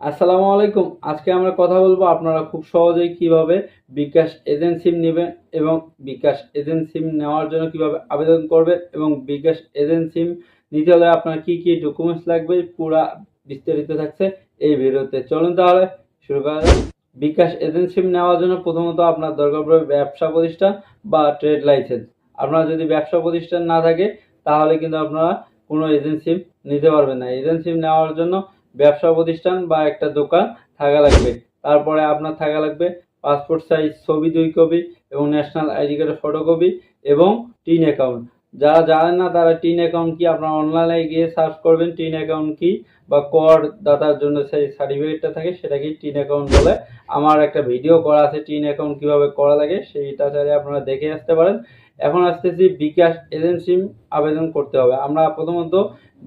আসসালামু আলাইকুম। আজকে আমরা কথা বলব আপনারা খুব সহজেই কীভাবে বিকাশ এজেন্ট সিম নেবেন এবং বিকাশ এজেন্ট সিম নেওয়ার জন্য কীভাবে আবেদন করবেন এবং বিকাশ এজেন্ট সিম নিতে হলে আপনার কি কি ডকুমেন্টস লাগবে পুরা বিস্তারিত থাকছে এই ভিডিওতে। চলুন তাহলে শুরু করা যাক। বিকাশ এজেন্ট সিম নেওয়ার জন্য প্রথমত আপনার দরকার পড়বে ব্যবসা প্রতিষ্ঠান বা ট্রেড লাইসেন্স। আপনার যদি ব্যবসা প্রতিষ্ঠান না থাকে, তাহলে কিন্তু আপনারা কোনো এজেন্ট সিম নিতে পারবেন না। এজেন্ট সিম নেওয়ার জন্য ব্যবসা প্রতিষ্ঠান বা একটা দোকান থাকা লাগবে। তারপরে আপনার থাকা লাগবে পাসপোর্ট সাইজ, ছবি, দুই কপি এবং ন্যাশনাল আইডি কার্ডের ফটোকপি এবং টিন অ্যাকাউন্ট। যারা জানেন না তারা টিন অ্যাকাউন্ট কি আপনার অনলাইনে গিয়ে সার্চ করবেন, টিন অ্যাকাউন্ট কি বা কর দাতার জন্য সেই সার্টিফিকেটটা থাকে সেটাকে টিন অ্যাকাউন্ট বলে। আমার একটা ভিডিও করা আছে টিন অ্যাকাউন্ট কীভাবে করা লাগে সেইটা চাইলে আপনারা দেখে আসতে পারেন। এখন আসতেছি বিকাশ এজেন্সি আবেদন করতে হবে। আমরা প্রথমত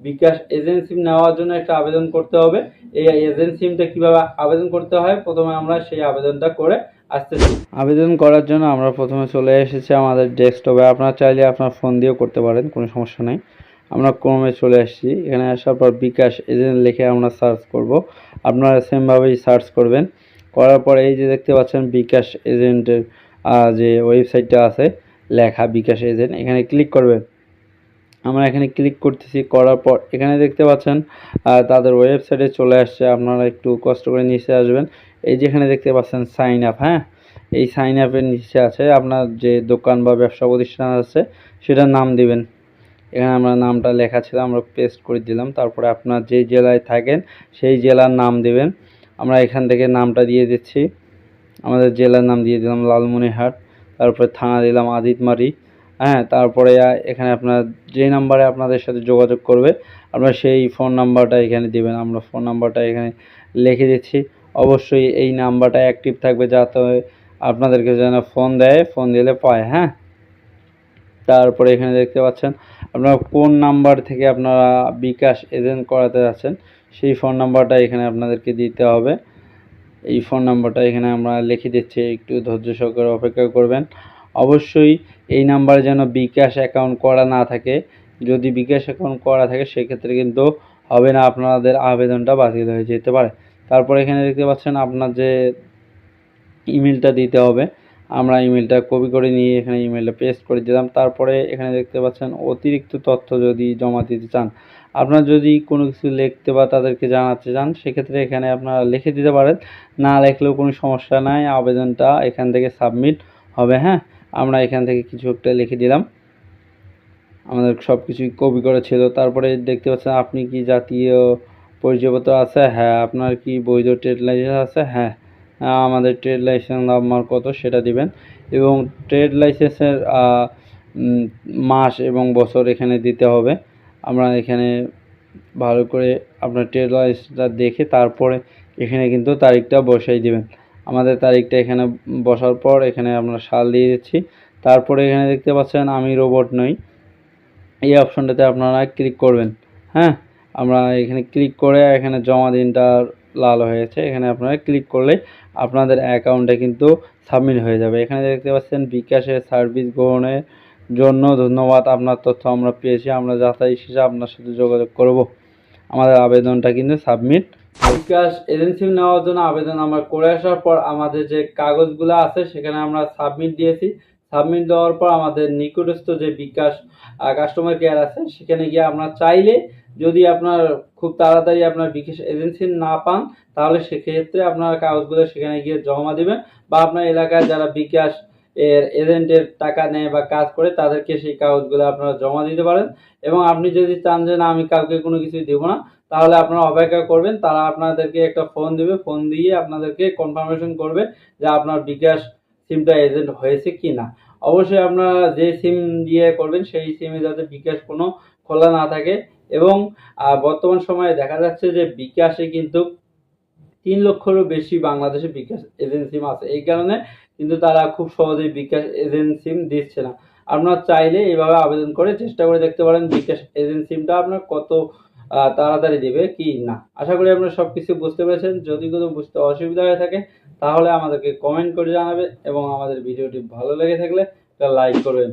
বিকাশ এজেন্সি নেওয়ার জন্য একটা আবেদন করতে হবে। এই এজেন্সিমটা কীভাবে আবেদন করতে হয়? প্রথমে আমরা সেই আবেদনটা করে আসতেছি। আবেদন করার জন্য আমরা প্রথমে চলে এসেছি আমাদের ডেস্কটপে। আপনারা চাইলে আপনার ফোন দিয়েও করতে পারেন, কোনো সমস্যা নেই। আমরা ক্রমে চলে আসছি। এখানে আসার পর বিকাশ এজেন্ট লিখে আমরা সার্চ করব। আপনারা সেমভাবেই সার্চ করবেন। করার পর এই যে দেখতে পাচ্ছেন বিকাশ এজেন্টের যে ওয়েবসাইটটা আছে, লেখা বিকাশ এজেন্ট। এখানে ক্লিক করবেন। আমরা এখানে ক্লিক করতেছি, করার পর এখানে দেখতে পাচ্ছেন তাদের ওয়েবসাইটে চলে আসছে, আপনারা একটু কষ্ট করে নিচে আসবেন। এই যেখানে দেখতে পাচ্ছেন সাইন আপ হ্যাঁ? এই সাইন আপের নিচে আছে, আপনার যে দোকান বা ব্যবসা প্রতিষ্ঠান আছে, সেটার নাম দিবেন। এখানে আমরা নামটা লেখা ছিল, আমরা পেস্ট করে দিলাম, তারপরে আপনার যে জেলায় থাকেন, সেই জেলার নাম দিবেন। আমরা এখান থেকে নামটা দিয়ে দিচ্ছি। আমাদের জেলার নাম দিয়ে দিলাম লালমনিরহাট, তারপরে থানা দিলাম আদিতমারি। হ্যাঁ তারপরে এখানে আপনার যে নাম্বারে আপনাদের সাথে যোগাযোগ করবে, আপনারা সেই ফোন নাম্বারটা এখানে দিবেন। আমরা ফোন নাম্বারটা এখানে লিখে দিচ্ছি। অবশ্যই এই নাম্বারটা অ্যাক্টিভ থাকবে যাতে আপনাদেরকে যেন ফোন দেয়, ফোন দিলে পায় হ্যাঁ? তারপরে এখানে দেখতে পাচ্ছেন, আপনারা কোন নাম্বার থেকে আপনারা বিকাশ এজেন্ট করাতে যাচ্ছেন, সেই ফোন নাম্বারটা এখানে আপনাদেরকে দিতে হবে। এই ফোন নাম্বারটা এখানে আমরা লিখে দিচ্ছি, একটু ধৈর্য সহকারে অপেক্ষা করবেন। অবশ্যই এই নাম্বারে যেন বিকাশ অ্যাকাউন্ট করা না থাকে। যদি বিকাশ অ্যাকাউন্ট করা থাকে, সেক্ষেত্রে কিন্তু হবে না আপনাদের আবেদনটা বাতিল হয়ে যেতে পারে। তারপর এখানে দেখতে পাচ্ছেন আপনার যে ইমেলটা দিতে হবে, আমরা ইমেলটা কপি করে নিয়ে এখানে ইমেলটা পেস্ট করে দিলাম। তারপরে এখানে দেখতে পাচ্ছেন অতিরিক্ত তথ্য যদি জমা দিতে চান। আপনার যদি কোনো কিছু লিখতে বা তাদেরকে জানাতে চান, সেক্ষেত্রে এখানে আপনারা লিখে দিতে পারেন। না লিখলেও কোনো সমস্যা নাই, আবেদনটা এখান থেকে সাবমিট হবে হ্যাঁ? আমরা এখান থেকে কিছু একটা লিখে দিলাম। আমাদের সব কিছুই কপি করা ছিল। তারপরে দেখতে পাচ্ছেন আপনি কি জাতীয় পরিচয়পত্র আছে? হ্যাঁ আপনার কি বৈধ ট্রেড লাইসেন্স আছে? হ্যাঁ হ্যাঁ, আমাদের ট্রেড লাইসেন্স নাম্বার কত সেটা দিবেন। এবং ট্রেড লাইসেন্সের মাস এবং বছর এখানে দিতে হবে। আমরা এখানে ভালো করে আপনার ট্রেড লাইসেন্সটা দেখে তারপরে এখানে কিন্তু তারিখটা বসাই দিবেন। আমাদের তারিখটা এখানে বসার পর এখানে আমরা সাল দিয়ে দিচ্ছি। তারপরে এখানে দেখতে পাচ্ছেন আমি রোবট নই। এই অপশনটাতে আপনারা ক্লিক করবেন হ্যাঁ? আমরা এখানে ক্লিক করে এখানে জমা দিনটা লাল হয়েছে। এখানে আপনারা ক্লিক করলে আপনাদের অ্যাকাউন্টে কিন্তু সাবমিট হয়ে যাবে। এখানে দেখতে পাচ্ছেন বিকাশের সার্ভিস গ্রহণের জন্য ধন্যবাদ। আপনার তথ্য আমরা পেয়েছি, আমরা যাচাই শেষে আপনার সাথে যোগাযোগ করব। আমাদের আবেদনটা কিন্তু সাবমিট বিকাশ এজেন্সি নেওয়ার জন্য আবেদন আমরা করে আসার পর আমাদের যে কাগজগুলো আছে, সেখানে আমরা সাবমিট দিয়েছি। সাবমিট দেওয়ার পর আমাদের নিকটস্থ যে বিকাশ কাস্টমার কেয়ার আছে, সেখানে গিয়ে আমরা চাইলে যদি আপনার খুব তাড়াতাড়ি আপনার বিকাশ এজেন্সি না পান, তাহলে সেক্ষেত্রে আপনার কাগজগুলো সেখানে গিয়ে জমা দিবেন বা আপনার এলাকায় যারা বিকাশ এর এজেন্টের টাকা নেয় বা কাজ করে, তাদেরকে সেই কাগজগুলো আপনারা জমা দিতে পারেন। এবং আপনি যদি চান যে, না, আমি কাউকে কোনো কিছু দেবো না, তাহলে আপনারা অপেক্ষা করবেন। তারা আপনাদেরকে একটা ফোন দেবে। ফোন দিয়ে আপনাদেরকে কনফার্মেশন করবে যে, আপনার বিকাশ সিমটা এজেন্ট হয়েছে কি না। অবশ্যই আপনারা যে সিম দিয়ে করবেন, সেই সিমে যাতে বিকাশ কোনো খোলা না থাকে। এবং বর্তমান সময়ে দেখা যাচ্ছে যে, বিকাশে কিন্তু তিন লক্ষেরও বেশি বাংলাদেশে বিকাশ এজেন্ট সিম আছে। এই কারণে কিন্তু তারা খুব সহজেই বিকাশ এজেন্ট সিম দিচ্ছে না। আপনারা চাইলে এভাবে আবেদন করে চেষ্টা করে দেখতে পারেন বিকাশ এজেন্ট সিমটা আপনার কত তাড়াতাড়ি দেবে কি না। আশা করি আপনারা সব কিছু বুঝতে পেরেছেন। যদি কোনো বুঝতে অসুবিধা হয়ে থাকে, তাহলে আমাদেরকে কমেন্ট করে জানাবেন এবং আমাদের ভিডিওটি ভালো লেগে থাকলে লাইক করবেন।